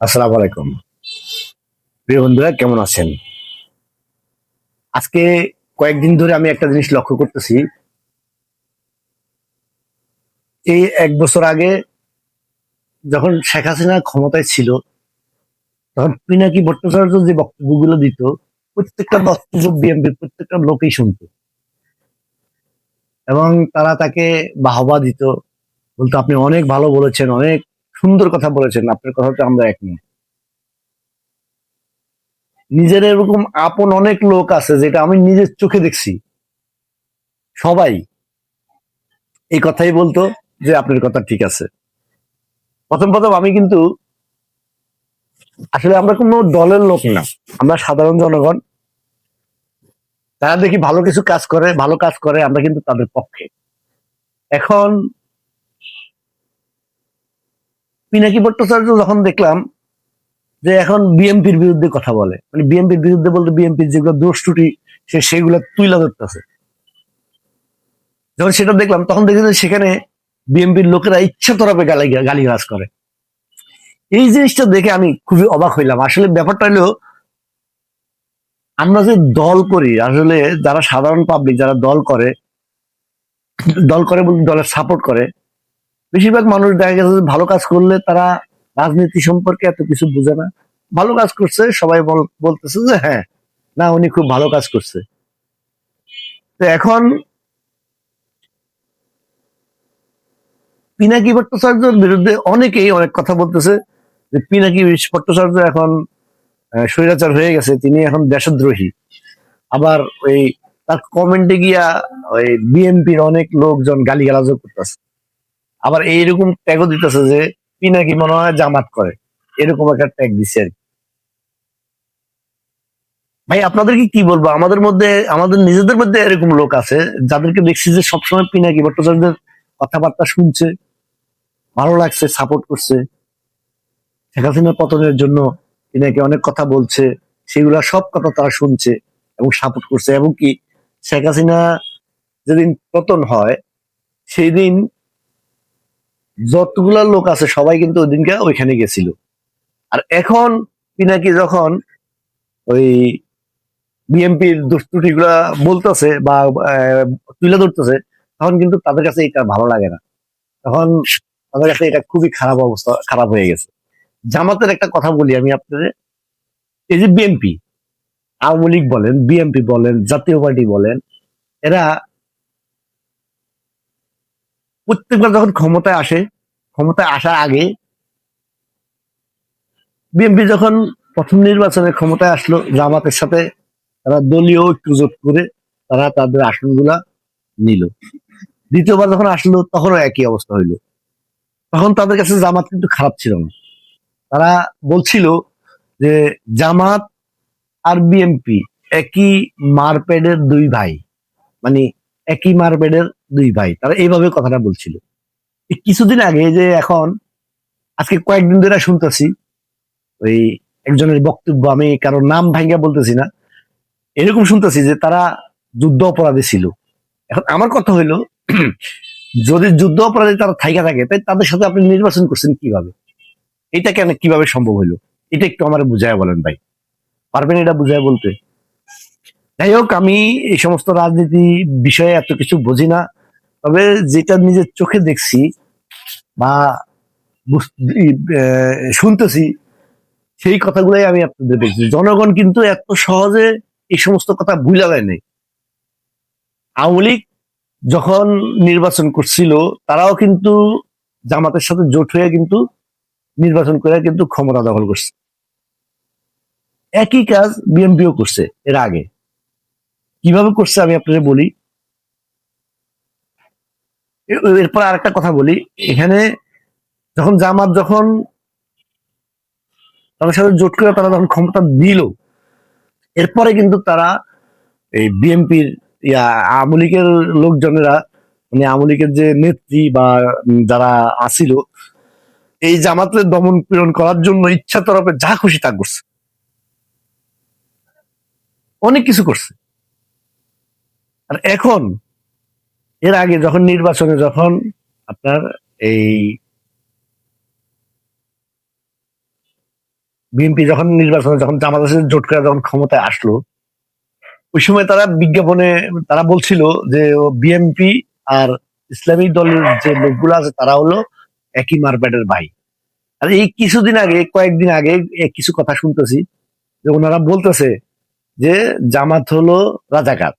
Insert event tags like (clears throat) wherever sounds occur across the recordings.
আসসালামু আলাইকুম। প্রিয় বন্ধুরা, কেমন আছেন? আজকে কয়েকদিন ধরে আমি একটা জিনিস লক্ষ্য করতেছি। এই এক বছর আগে যখন শেখ হাসিনা ক্ষমতায় ছিল, তখন পিনাকি ভট্টাচার্য যে বক্তব্যগুলো দিত, প্রত্যেকটা বক্তব্য বিএনপির প্রত্যেকটা লোকেই শুনতো। এবং তারা তাকে বাহবা দিত, বলতো, আপনি অনেক ভালো বলেছেন, অনেক সুন্দর কথা বলেছেন, আপনার কথাতে আমরা একমত নিজের এরকম আপন অনেক লোক আছে, যেটা আমি নিজের চোখে দেখছি। সবাই এই কথাই বলতো যে আপনার কথা ঠিক আছে। প্রথম প্রথম আমি কিন্তু, আসলে আমরা কোনো দলের লোক না, আমরা সাধারণ জনগণ। তারা দেখি ভালো কিছু কাজ করে, ভালো কাজ করে, আমরা কিন্তু তাদের পক্ষে। এখন পিনাকি ভট্টাচার্য যখন দেখলাম যে এখন বিএমপির বিরুদ্ধে কথা বলে মানে বিএমপির বিরুদ্ধে বলতে বিএমপির যেগুলো দোষ ত্রুটি, সে সেগুলো তুইলা ধরতেছে। যখন সেটা দেখলাম, তখন দেখি যে সেখানে বিএমপির লোকেরা ইচ্ছা তরফে গালি, গালিগালাজ করে। এই জিনিসটা দেখে আমি খুবই অবাক হইলাম। আসলে ব্যাপারটা হলো, আমরা যে দল করি, আসলে যারা সাধারণ পাবলিক যারা দল করে দল করে বলতে দলের সাপোর্ট করে বেশিরভাগ মানুষ দেখা গেছে ভালো কাজ করলে তারা রাজনীতি সম্পর্কে এত কিছু বুঝে না। ভালো কাজ করছে, সবাই বলতেছে যে হ্যাঁ না, উনি খুব ভালো কাজ করছে। তো এখন পিনাকি ভট্টাচার্যের বিরুদ্ধে অনেকেই অনেক কথা বলতেছে যে পিনাকি ভট্টাচার্য এখন স্বৈরাচার হয়ে গেছে, তিনি এখন দেশদ্রোহী। আবার ওই তার কমেন্টে গিয়া ওই বিএনপির অনেক লোকজন গালি গালিগালাজও করতেছে। আবার এইরকম ট্যাগও দিতেছে যে পিনাকি মনে হয় জামাত করে। এরকম একটা ট্যাগ দিচ্ছে আর ভাই, আপনাদেরকে কি বলব? আমাদের মধ্যে, আমাদের নিজেদের মধ্যে এরকম লোক আছে যাদেরকে দেখছি যে সবসময় পিনাকি ভট্টাচার্যের কথাবার্তা শুনছে, ভালো লাগছে সাপোর্ট করছে। শেখ হাসিনার পতনের জন্য পিনাকি অনেক কথা বলছে, সেগুলা সব কথা তারা শুনছে এবং সাপোর্ট করছে। এবং কি, শেখ হাসিনা যেদিন পতন হয় সেই দিন যতগুলা লোক আছে, সবাই কিন্তু ওই দিনকে ওইখানে গেছিল। আর এখন পিনাকি যখন ওই বিএনপির দুষ্ত্রুটি গুলা বলতেছে বা তুলে ধরতেছে, তখন কিন্তু তাদের কাছে এটা ভালো লাগে না। তখন তাদের কাছে এটা খুবই খারাপ অবস্থা, খারাপ হয়ে গেছে। জামাতের একটা কথা বলি আমি আপনাদের। এই যে বিএনপি আওয়ামী লীগ বলেন বিএনপি বলেন, জাতীয় পার্টি বলেন, এরা প্রত্যেকবার যখন ক্ষমতায় আসে, ক্ষমতায় আসার আগে বিএনপি যখন প্রথম নির্বাচনে ক্ষমতায় আসলো, জামাতের সাথে তারা দলীয় ঐক্যজোট করে তারা তাদের আসনগুলা নিল। দ্বিতীয়বার যখন আসলো, তখনও একই অবস্থা হইল। তখন তাদের কাছে জামাত কিন্তু খারাপ ছিল না। তারা বলছিল যে, জামাত আর বিএনপি একই মারপেডের দুই ভাই। মানে একই মারবেডের দুই ভাই। তারা এইভাবে কথাটা বলছিল। কিছুদিন আগে যে এখন, আজকে কয়েকদিন ধরে শুনতেছি, ওই একজনের বক্তব্য, আমি কারোর নাম ভাঙ্গা বলতেছি না, এরকম শুনতেছি যে তারা যুদ্ধ অপরাধী ছিল। এখন আমার কথা হইল, (clears throat) যদি যুদ্ধ অপরাধী তারা থাইকা থাকে তাই তাদের সাথে আপনি নির্বাচন করছেন কীভাবে? এটা কেন কীভাবে সম্ভব হইল? এটা একটু আমার বুঝায় বলেন ভাই। পারবেন এটা বুঝায় বলতে? যাই হোক, আমি এই সমস্ত রাজনীতি বিষয়ে এত কিছু বুঝি না, তবে যেটা নিজের চোখে দেখছি বা শুনতেছি, সেই কথাগুলাই আমি আপনাদের বলছি। জনগণ কিন্তু এত সহজে এই সমস্ত কথা ভুলা যায় নাই। আওয়ামী লীগ যখন নির্বাচন করছিল, তারাও কিন্তু জামাতের সাথে জোট হয়ে কিন্তু নির্বাচন করে কিন্তু ক্ষমতা দখল করছে। একই কাজ বিএনপিও করছে এর আগে। কীভাবে করছে আমি আপনাদের বলি। এরপর আরেকটা কথা বলি। এখানে যখন জামাত যখন তাদের সাথে জোট করে তারা যখন ক্ষমতা দিল, এরপরে কিন্তু তারা এই বিএনপির ইয়া আওয়ামী লীগের লোকজনেরা মানে আওয়ামী লীগের যে নেত্রী বা যারা আসিল, এই জামাতের দমন পীড়ন করার জন্য ইচ্ছা তরফে যা খুশি তা করছে। অনেক কিছু করছে। আর এখন, এর আগে যখন নির্বাচনে যখন আপনার এই বিএনপি যখন নির্বাচনে যখন জামাতের সাথে জোট করে যখন ক্ষমতায় আসলো, ওই সময় তারা বিজ্ঞাপনে, তারা বলছিল যে বিএনপি আর ইসলামী দলের যে লোকগুলো আছে, তারা হলো একই মারপ্যাটের ভাই। আর এই কিছুদিন আগে, কয়েকদিন আগে কিছু কথা শুনতেছি, যে ওনারা বলতেছে যে জামাত হলো রাজাকার।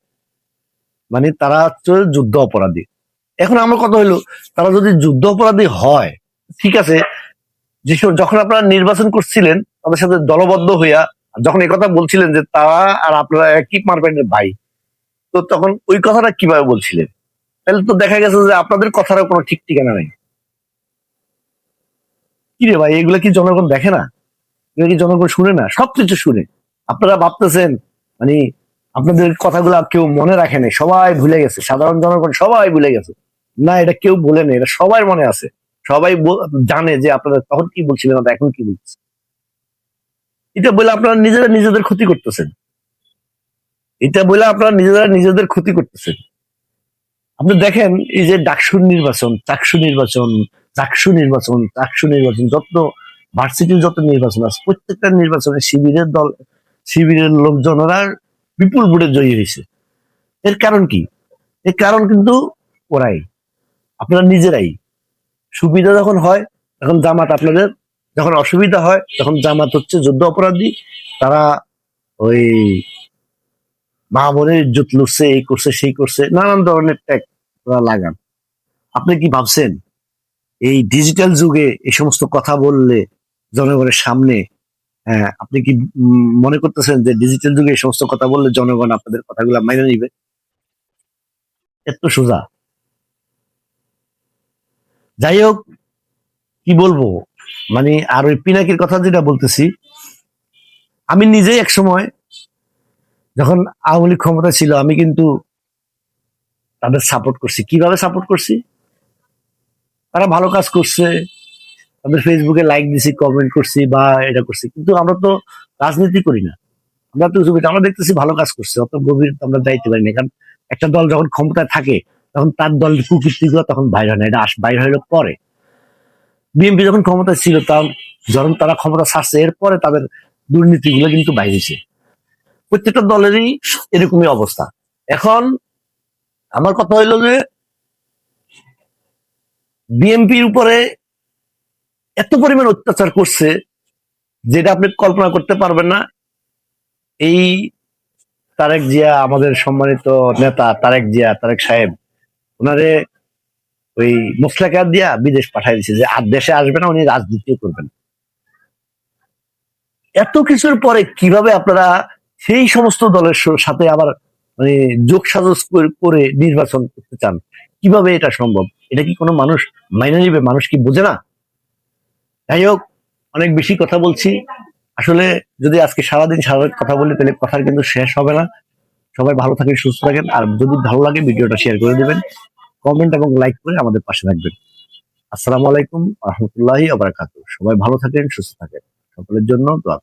মানে তারা হচ্ছে যুদ্ধ অপরাধী। এখন আমার কথা হলো তারা যদি যুদ্ধ অপরাধী হয়, ঠিক আছে যেসব যখন আপনারা নির্বাচন করছিলেন, তাদের সাথে দলবদ্ধ হইয়া যখন কথা বলছিলেন যে তারা আর আপনারা একই মারপেটের ভাই, তো তখন ওই কথাটা কীভাবে বলছিলেন? তাহলে তো দেখা গেছে যে আপনাদের কথারও কোনো ঠিক ঠিকানা নেই। কি রে ভাই, এগুলো কি জনগণ দেখে না? এগুলো কি জনগণ শুনে না? সবকিছু শুনে। আপনারা ভাবতেছেন মানে আপনাদের কথাগুলো কেউ মনে রাখে নাই, সবাই ভুলে গেছে, সাধারণ জনগণ সবাই ভুলে গেছে। না, এটা কেউ বলে নেই, এটা সবার মনে আছে। সবাই জানে যে আপনারা তখন কি বলছিলেন এখন কি বলছেন এটা বলে আপনারা নিজেরা নিজেদের ক্ষতি করতেছেন। এটা বলে আপনারা নিজেরা নিজেদের ক্ষতি করতেছেন। আপনি দেখেন, এই যে ডাকসুর নির্বাচন, চাকসু নির্বাচন চাকসু নির্বাচন চাকসু নির্বাচন যত ভার্সিটির যত নির্বাচন আছে, প্রত্যেকটা নির্বাচনে শিবিরের দল, শিবিরের লোকজনেরা বিপুল ভোটে জয়ী হয়েছে। এর কারণ কি? এর কারণ কিন্তু ওরাই। আপনারা নিজেরাই। সুবিধা যখন হয়, তখন জামাত আপনাদের, যখন অসুবিধা হয়, তখন জামাত হচ্ছে যুদ্ধ অপরাধী। তারা ওই মাহমনের ইজ্জত লুটছে, এই করছে, সেই করছে, নানান ধরনের ট্যাগ তারা লাগান আপনি কি ভাবছেন? এই ডিজিটাল যুগে এই সমস্ত কথা বললে জনগণের সামনে আপনি কি মনে করতেছেন যে ডিজিটাল যুগে এই সমস্ত কথা বললে জনগণ আপনাদের কথাগুলো মাইনে নিবে? এত সোজা। যাই হোক, কি বলব? মানে আর ওই পিনাকির কথা যেটা বলতেছি, আমি নিজেই এক সময় যখন আওয়ামী লীগ ক্ষমতা ছিল, আমি কিন্তু তাদের সাপোর্ট করছি। কীভাবে সাপোর্ট করছি? তারা ভালো কাজ করছে তাদের ফেসবুকে লাইক দিছি কমেন্ট করছি বা এটা করছি। কিন্তু আমরা তো রাজনীতি করি না। আমরা তো কিছু আমরা দেখতেছি ভালো কাজ করছে, অত গভীর আমরা যাইতে পারি না। কারণ একটা দল যখন ক্ষমতায় থাকে, তখন তার দল কুকীর্তিগুলো তখন বাইর হয় না, এটা বাইর হইল পরে। বিএনপি যখন ক্ষমতায় ছিল তার যখন তারা ক্ষমতা ছাড়ছে, এরপরে তাদের দুর্নীতিগুলো কিন্তু বাইরেছে প্রত্যেকটা দলেরই এরকমই অবস্থা। এখন আমার কথা হইল যে বিএনপির উপরে এত পরিমাণ অত্যাচার করছে যেটা আপনি কল্পনা করতে পারবেন না। এই তারেক জিয়া, আমাদের সম্মানিত নেতা তারেক জিয়া, তারেক সাহেব, ওনারে ওই মুসলাকার দিয়া বিদেশ পাঠাই দিছে যে আর দেশে আসবে না, উনি রাজনীতিও করবেন। এত কিছুর পরে কীভাবে আপনারা সেই সমস্ত দলের সাথে আবার মানে যোগ সাজস করে নির্বাচন করতে চান? কীভাবে এটা সম্ভব? এটা কি কোনো মানুষ মাইনে নিবে? মানুষ কি বোঝে না? যাই হোক অনেক বেশি কথা বলছি। আসলে যদি আজকে সারাদিন সারা কথা বলি, তাহলে কথার কিন্তু শেষ হবে না। সবাই ভালো থাকেন, সুস্থ থাকেন। আর যদি ভালো লাগে, ভিডিওটা শেয়ার করে দেবেন। কমেন্ট এবং লাইক করে আমাদের পাশে থাকবেন। আসসালামু আলাইকুম রহমতুল্লাহ আবার সবাই ভালো থাকেন, সুস্থ থাকেন। সকলের জন্য দোয়া